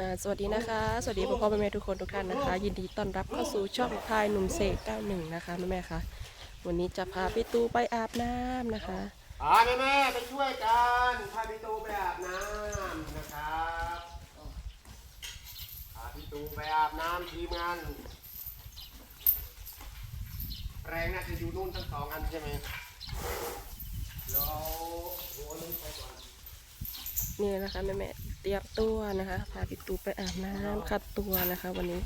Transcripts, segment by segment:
อ่าสวัสดีนะคะ สวัสดีพ่อพ่อแม่แม่ทุกคนทุกท่านนะคะ ยินดีต้อนรับเข้าสู่ช่องพายหนุ่มเสก91นะคะแม่แม่ๆคะวันนี้จะพาพี่ตูไปอาบน้ำนะคะ อ่าแม่แม่ๆไปช่วยกันพาพี่ตูไปอาบน้ำนะครับพาพี่ตูไปอาบน้ำทีมงานแรงน่าจะอยู่นู่นทั้งสองอันใช่ไหมเดี๋ยวหัวนึงไปก่อนนี่นะคะแม่แม่ๆ เตรียมตัวนะคะ พาพี่ตูไปอาบน้ำขัดตัวนะคะ วันนี้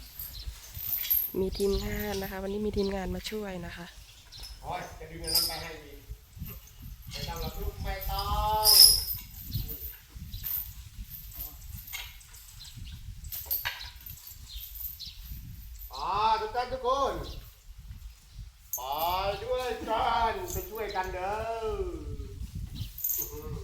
มีทีมงานนะคะ วันนี้มีทีมงานมาช่วยนะคะโอ้ยจะดึงเงินนั้นไปให้ดีไม่ต้องหรอกลูกไม่ต้องอ่าทุกท่านทุกคนไปด้วยกันไปช่วยกันเด้อหือ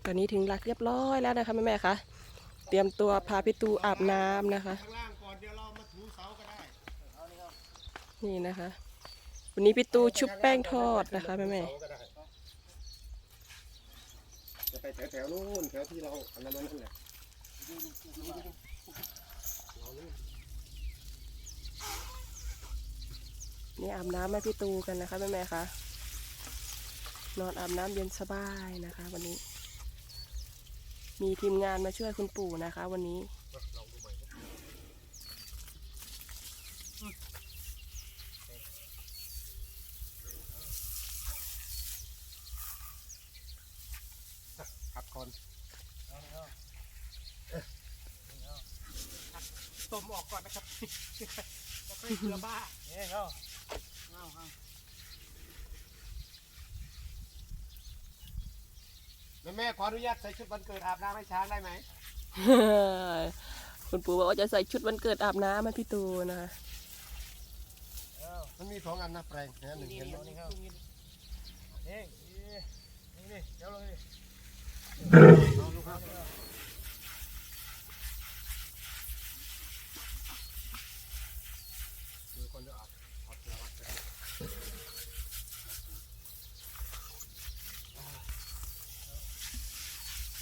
ต อนนี้ถึงหลักเรียบร้อยแล้วนะคะแม่แม่ๆคะเตรียมตัวพาพี่ตูอาบน้ำนะคะ ข้างล่างก่อนเดี๋ยวเรามาถูเสาก็ได้นี่นะคะ วันนี้พี่ตูชุบแป้งทอดนะคะแม่แม่จะไปแถวแถวๆนู้นแถวที่เราอันนั้นนั่นแหละๆนี่อาบน้ำให้พี่ตูกันนะคะแม่แม่ๆคะนอนอาบน้ำเย็นสบายนะคะ วันนี้ มีทีมงานมาช่วยคุณปู่นะคะ วันนี้ขับก่อนต้มออกก่อนนะครับก็ค่อยเกลือบ้าเนี่ยเขาเอาเอา แม่แม่ๆขออนุญาตใส่ชุดวันเกิดอาบน้ำให้ช้างได้ไหมคุณปู่บอกว่าจะใส่ชุดวันเกิดอาบน้ำให้พี่ตูนะคะเอามันมีสองอันนะแปลงนะหนึ่งนี่เห็นไหมนี่เขานี่นี่นี่เดี๋ยวเลยเอาลูกครับคือคนจะอาบอาบทีละวัดก็ได้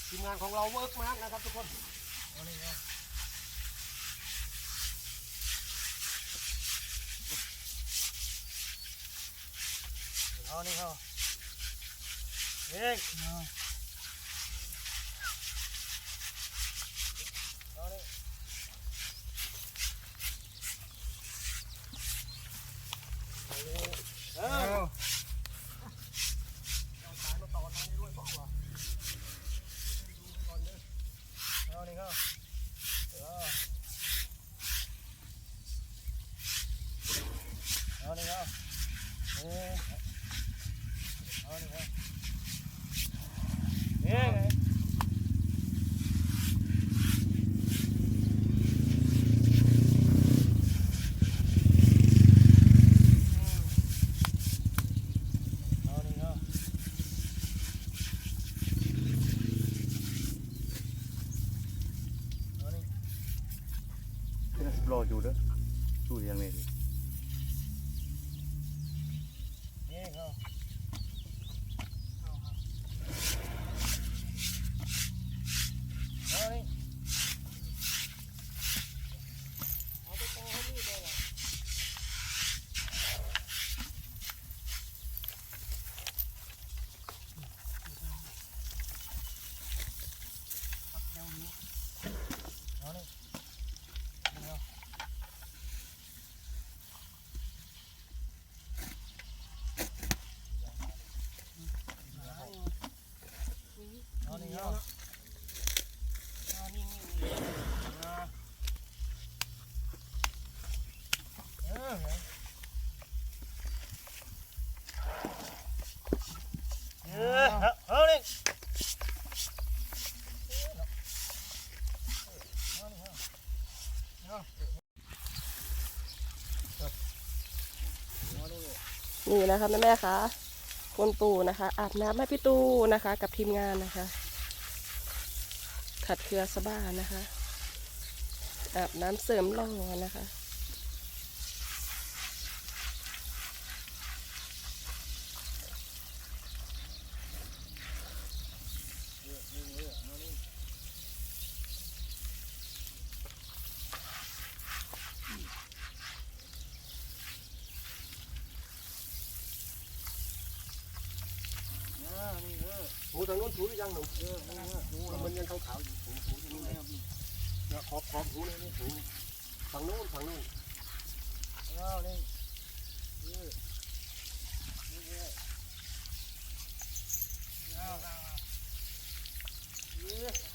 ทีมงานของเราเวิร์กมากนะครับทุกคนเอานี่เอาเอานี่เขาเฮ้ยเอาเอานี่เอาเอา ഇവിടെ นี่นะคะแม่แม่คะคุณปู่นะคะ อาบน้ำให้พี่ตูนะคะ กับทีมงานนะคะ ขัดเครือสะบ้านะคะ อาบน้ำเสริมหล่อนะคะ หู ทางโน้นถูหรือยังหนุ่มเออถูมันยังขาวๆอยู่หูหูตรงนู้เลยเนี่ยขอบขอบถูเลยนี่ถูฝั่งโน้นฝั่งโน้นอ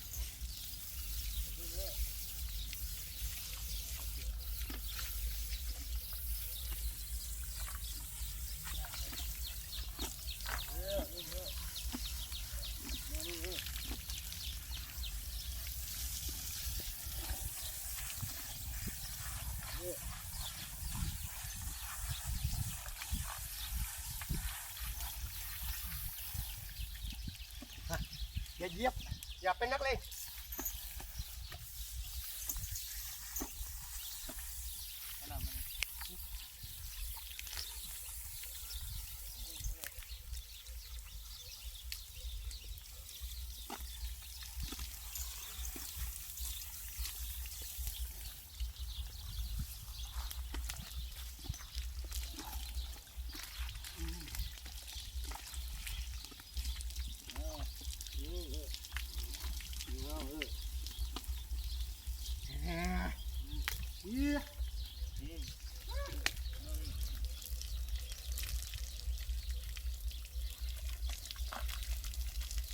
อย่าเหยียบ อย่าเป็นนักเลง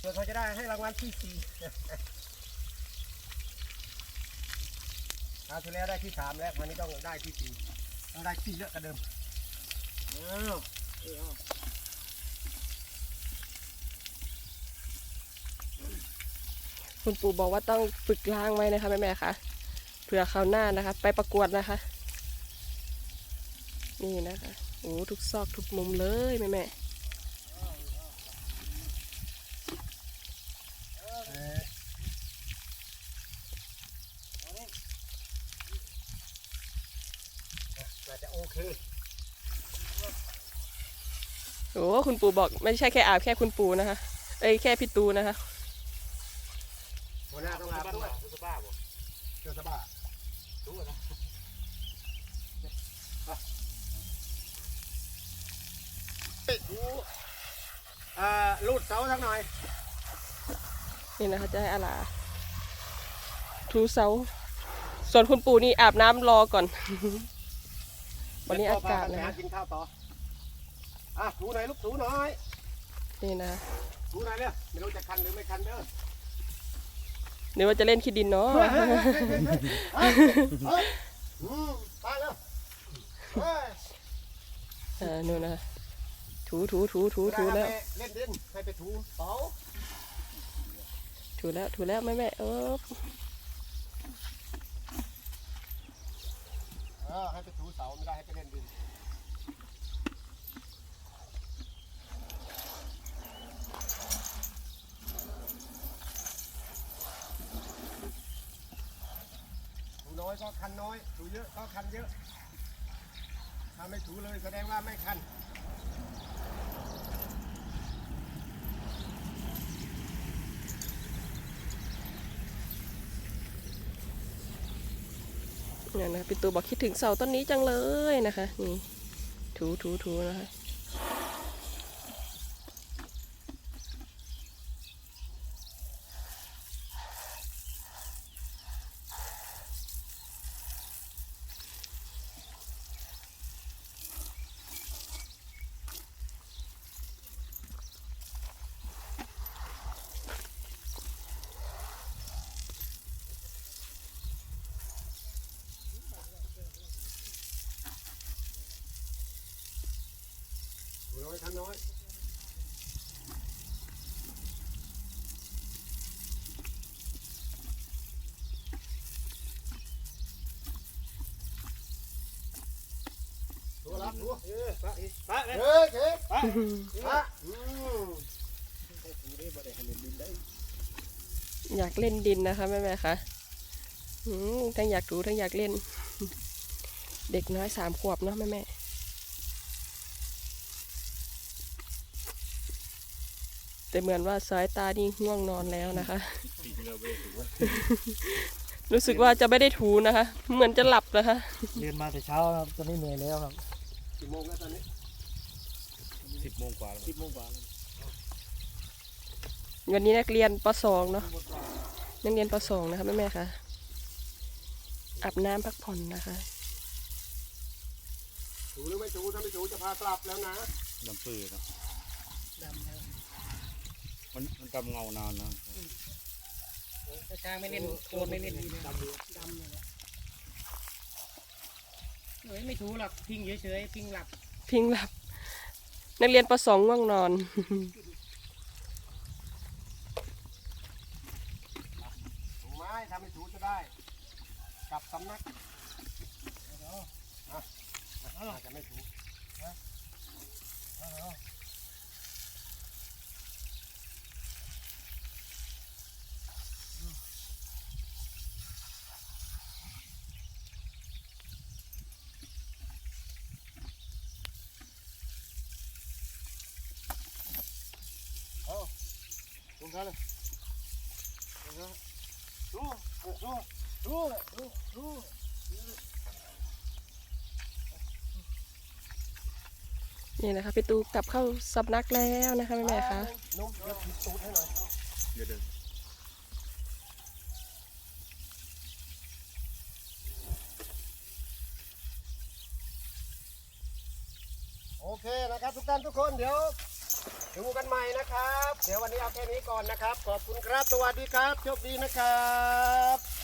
เพื่ อเขาจะได้ให้รางวัลที่สี่คราวที่แล้วได้ที่สามแล้ววันนี้ต้องได้ที่สี่ต้องได้ที่เยอะกว่าเดิมอ้าวเอาคุณปู่บอกว่าต้องฝึกล้างไว้นะคะแม่แม่ๆคะเผื่อคราวหน้านะคะ ไปประกวดนะคะ นี่นะคะโอ้ทุกซอกทุกมุมเลยแม่แม่ เออน่าจะ โอเคโอ้คุณปู่บอกไม่ใช่แค่อาบแค่คุณปู่นะคะ เอ้ยแค่พี่ตูนะคะหัวหน้าต้องอาบด้วยรู้สึกบ้าบ่เจอสบ้ารู้นะปิดหูอ่าลูดเสาสักหน่อย นี่นะคะจะให้อาลาถูเสา ส่วนคุณปู่นี่อาบน้ำรอก่อน วันนี้อากาศเดี๋ยวพ่อพนะไปหคะกินข้าวต่ออะถูหน่อยลูกถูหน่อยนี่นะถูหน่อยเร็วไม่รู้จะคันหรือไม่คันเด้อเดี๋ยวว่าจะเล่นขี้ดินเนาะเฮ้ยเฮ้ยเฮ้ยเฮ้ยเฮ้ยอืมไปแล้วเฮ้ยอ่านู่นนะถูถูถูถูถูแล้วไปเล่นดินให้ไปถูเสาถูแล้วถูแล้วแม่แม่เออ เออให้ไปถูเสาไม่ได้ให้ไปเล่นดินถูน้อยก็คันน้อยถูเยอะก็คันเยอะถ้าไม่ถูเลยแสดงว่าไม่คัน เนี่ยนะปิตูบอกคิดถึงเสาต้นนี้จังเลยนะคะ นี่ถูถูถูนะคะ อยคันน้อยถูรับถูเออปะอีกปะเลยเฮ้ยแค่ฮะอืมอยากเล่นดินนะคะแม่แม่ๆคะอืมทั้งอยากดูทั้งอยากเล่น เด็กน้อยสามขวบเนาะแม่แม่ แต่เหมือนว่าสายตานี่ง่วงนอนแล้วนะคะ รู้สึกว่าจะไม่ได้ถูนะคะ เหมือนจะหลับนะคะเรียนมาแต่เช้าครับตอนนี้เหนื่อยแล้วครับกี่โมงแล้วตอนนี้สิบโมงกว่าแล้วสิบโมงกว่าแล้ววันนี้นักเรียนปสองเนาะนักเรียนปสองนะคะแม่แม่ๆคะอาบน้ำพักผ่อนนะคะถูหรือไม่ถูถ้าไม่ถูจะพากลับแล้วนะดำปื้อเนอะดำครับ มันมันกำเงานานนะถ้าช้างไม่เล่นโคลนไม่เล่นดีนะดำดำเลยนะเฮ้ยไม่ถูหรอกพิงเฉยๆพิงหลับพิงหลับ นักเรียนปสองง่วงนอนถูไหมถ้าไม่ถูจะได้ กลับสำนักอะอาจจะไม่ถู ถูกันเลยถูถูถูถูถูนี่นะคะพี่ตูกลับเข้าสำนักแล้วนะคะแม่แม่ๆคะนุ่มเดี๋ยวผิดตูดให้หน่อยเดี๋ยวเดินโอเคนะครับทุกท่านทุกคนเดี๋ยว ดูกันใหม่นะครับ เดี๋ยววันนี้เอาแค่นี้ก่อนนะครับ ขอบคุณครับ สวัสดีครับ โชคดีนะครับ